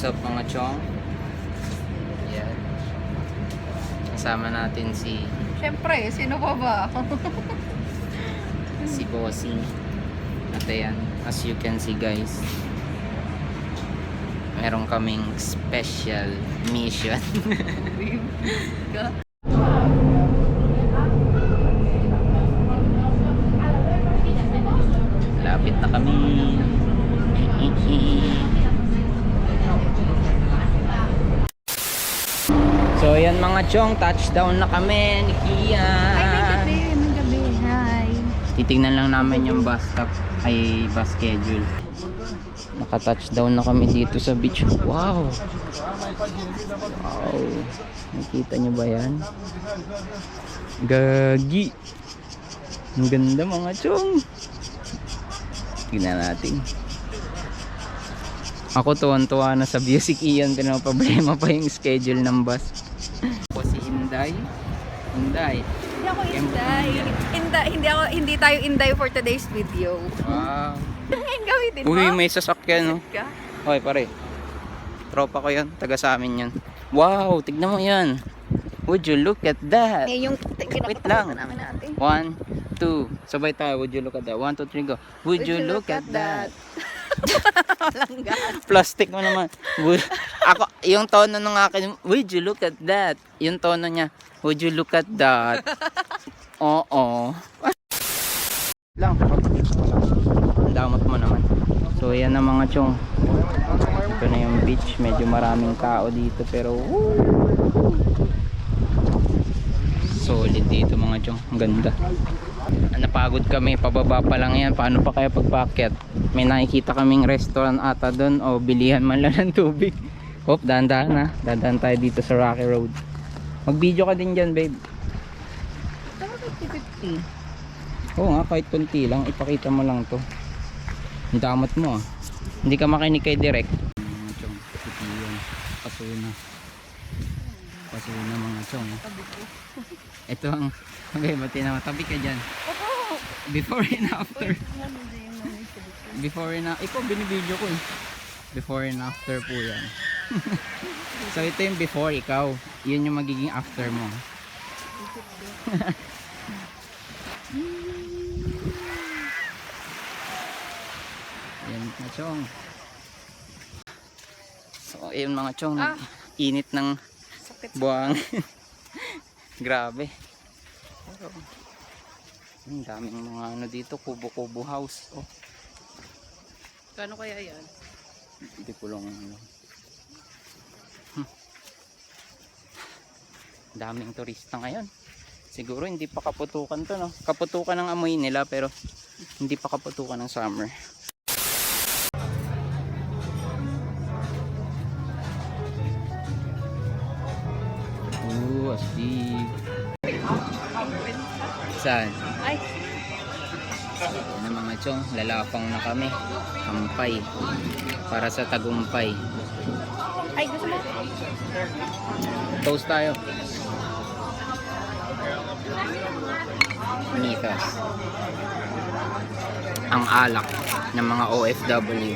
What's up mga chong? Yan. Kasama natin si Siyempre, sino pa ba? si Bossing. At ayan, as you can see guys, meron kaming special mission. Lapit na kami. So ayan mga chong, touchdown na kami ni Kian. Ay, may gabi, may gabi. Hi. Titignan lang namin yung bus stop ay bus schedule. Naka-touchdown na kami dito sa beach. Wow! Wow! Nakita nyo ba yan? Gagi! Ang ganda mga chong! Tignan natin. Ako tuwan-tuwa na sa Music Ian pero problema pa yung schedule ng bus. Inday. Inday. Hindi ako inday. Inday, hindi ako, hindi tayo inday for today's video. Wow! Ang gamitin mo. Uy, may sasakyan no. Ka? Hoy, pare. Tropa ko yan. Taga sa amin yan. Wow, tignan mo yan. Would you look at that? Eh, yung Wait lang. namin natin. One, two. Sabay tayo. Would you look at that? One, two, three, go. Would, you, look, at, that? Walang. Plastic mo naman. Ako, yung tono ng akin, would you look at that? Yung tono niya, would you look at that? Oo. lang. Ang damot mo naman. So, yan na mga chong. Ito na yung beach. Medyo maraming tao dito. Pero, woo! Solid dito mga chong. Ang ganda. Napagod kami. Pababa pa lang yan. Paano pa kaya pagpakyat? May nakikita kaming restaurant ata doon. O bilihan man lang ng tubig. Hop, dahan-dahan na. Dahan tayo dito sa Rocky Road. Mag-video ka din dyan, babe. Tama 50-50. Oo nga, kahit konti lang. Ipakita mo lang to. Ang damot mo ah. Hindi ka makinig kay direct. Mga chong, ito yun. Pasuna. Pasuna mga chong. Ito ang, okay, bati na matabi ka dyan. Before and after. Before and after. Ikaw, binibideo ko eh. Before and after po yan. so ito yung before ikaw. Yun yung magiging after mo. Yan mga chong. So ayun mga chong. Ah. Init ng buwang. Grabe. Pero, ang daming mga ano dito, kubo-kubo house. Oh, Kano kaya yan? hindi ko lang ano. Hmm. Daming turista ngayon. Siguro hindi pa kaputukan to, no? Kaputukan ng amoy nila pero hindi pa kaputukan ng summer. Ooh, astig. Saan? Ay, Yan mga chong, lalapang na kami. Kampay. Para sa tagumpay. ay gusto mo? Toast tayo. Mitas. Ang alak ng mga OFW.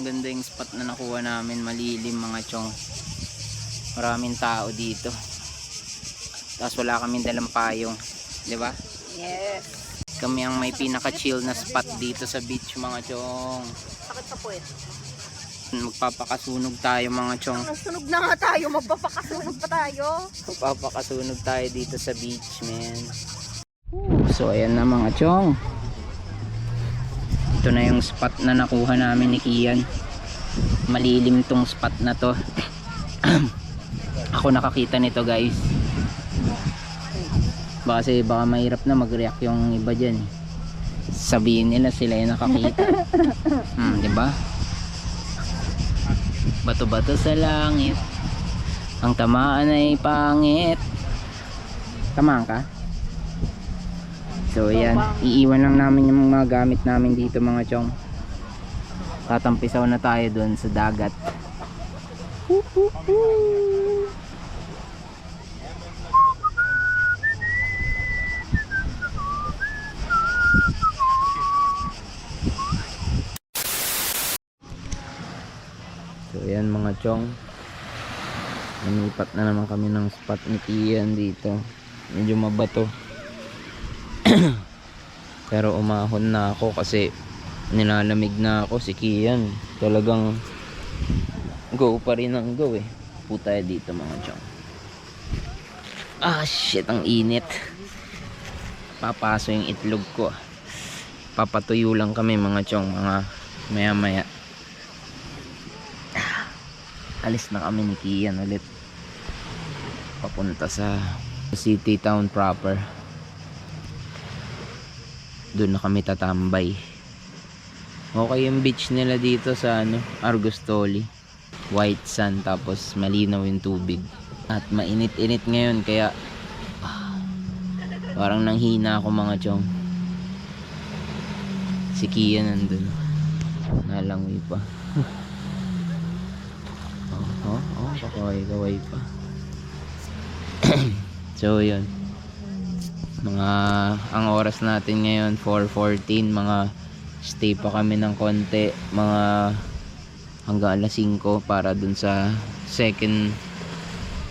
Ganda yung spot na nakuha namin. Malilim mga chong. Maraming tao dito. Tapos wala kaming dalang payong. 'Di ba? Yes. Kami ang may pinaka-chill na spot dito sa beach mga chong. Sakit sa puwet. Magpapakasunog tayo mga chong. Nasunog na nga tayo, magpapakasunog pa tayo. Magpapakasunog tayo dito sa beach, man. So, ayan na mga chong. Ito na yung spot na nakuha namin ni Kian. Malilim tong spot na to. Ako nakakita nito guys. Baka kasi baka mahirap na mag-react yung iba dyan. Sabihin nila sila yung nakakita. Hmm, di ba? Bato-bato sa langit. Ang tamaan ay pangit. Tamaan ka? So yan, iiwan lang namin yung mga gamit namin dito mga chong. Tatampisaw na tayo doon sa dagat. Woo, woo, woo. So yan mga chong. Nanipat na naman kami ng spot ni Kian dito. Medyo mabato. Pero umahon na ako kasi nilalamig na ako si Kian. Talagang go pa rin ang go eh. Puta dito mga chong. Ah shit ang init. Papaso yung itlog ko. Papatuyo lang kami mga chong mga maya maya. Alis na kami ni Kian ulit. Papunta sa city town proper. Doon na kami tatambay. Okay yung beach nila dito sa ano, Argostoli. White sand tapos malinaw yung tubig. At mainit-init ngayon kaya ah, parang nanghina ako mga chong. Si Kia nandun. Nalangoy pa. oh, oh, kakaway-kaway pa. so, yun. Mga, ang oras natin ngayon, 4.14, mga stay pa kami ng konti, mga hanggang alas 5 para dun sa second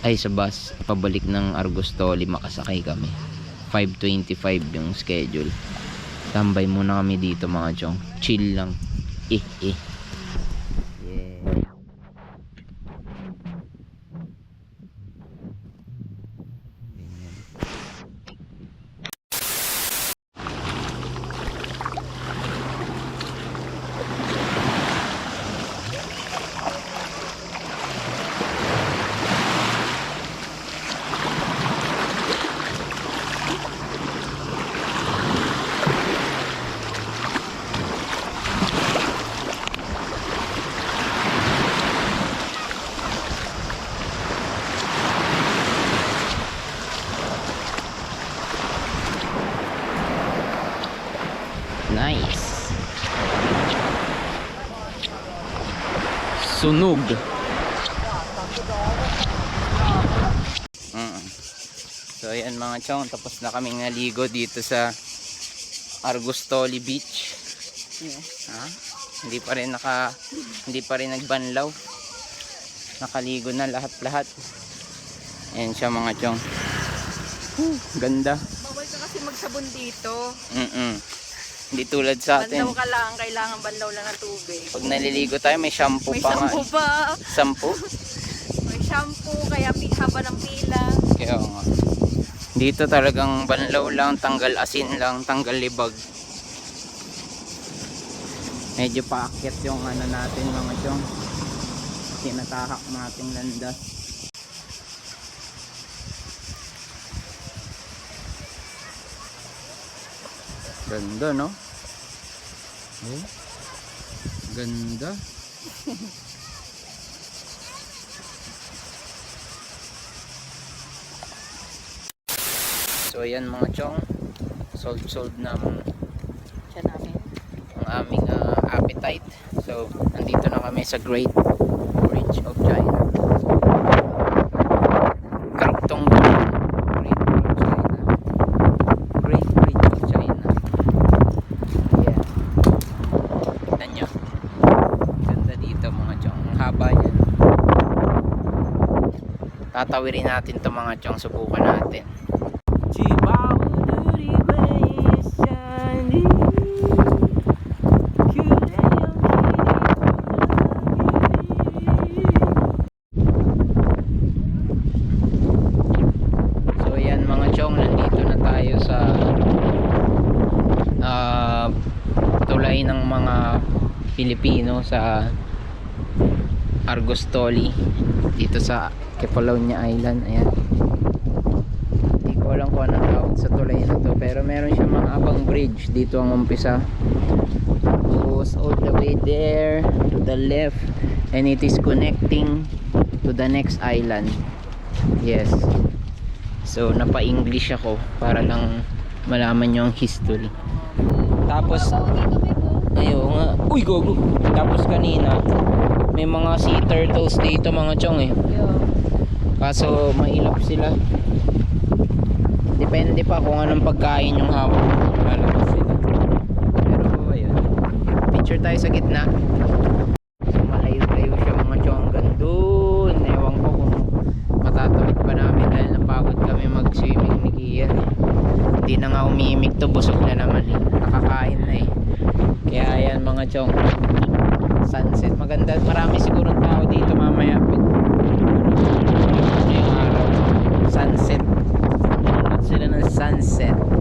ay sa bus. Pabalik ng Argostoli makasakay kami. 5.25 yung schedule. Tambay muna kami dito mga chong. Chill lang. Eh eh Sunog. Mm. So ayan mga chong, tapos na kaming naligo dito sa Argostoli Beach. Ha? Hindi pa rin naka hindi pa rin nagbanlaw. Nakaligo na lahat-lahat. Ayan siya mga chong. Whew, ganda. Bawal ka kasi magsabon dito. Mm-mm. Hindi tulad sa atin. Banlaw ka lang, kailangan banlaw lang ng tubig. Pag naliligo tayo, may shampoo May pa nga. shampoo eh. pa. Shampoo? May shampoo, kaya haba ng pila. Kaya nga. Dito talagang banlaw lang, tanggal asin lang, tanggal libag. Medyo paakyat yung ano natin mga chong. Tinatahak nating landas. Ganda no? Oh. Ganda. So ayan mga chong, solve solve na ang Siya namin. ang aming ah, appetite. So nandito na kami sa Great Bridge of China. Karugtong Great Bridge of China. Great Bridge of China. Yeah. Tignan nyo. Ganda dito mga chong. Ang haba niyan. Tatawirin natin to mga chong. Subukan natin. So yan mga chong, nandito na tayo sa ah, tulay ng mga Pilipino sa Argostoli dito sa Kepalonia Island. Ayan. Hindi ko alam kung anong tawag sa tulay na to pero meron siya mga abang bridge dito ang umpisa. Goes all the way there to the left and it is connecting to the next island. Yes. So napa english ako para lang malaman nyo ang history. Tapos ayo nga. Uy gogo. Tapos kanina may mga sea turtles dito mga chong eh kaso mailap sila. Depende pa kung anong pagkain yung hawak. Lalabas sila. Pero ayun. Picture tayo sa gitna. So malayo-layo siya mga chonggan dun ewan ko kung matatawid pa namin dahil napagod kami mag swimming ni Gia. Hindi na nga umiimik to. Busog na naman eh. nakakain na eh. Kaya ayan mga chong. Sunset. Maganda. Marami siguro tao dito mamaya. pag Sunset. Nanonood sila ng sunset.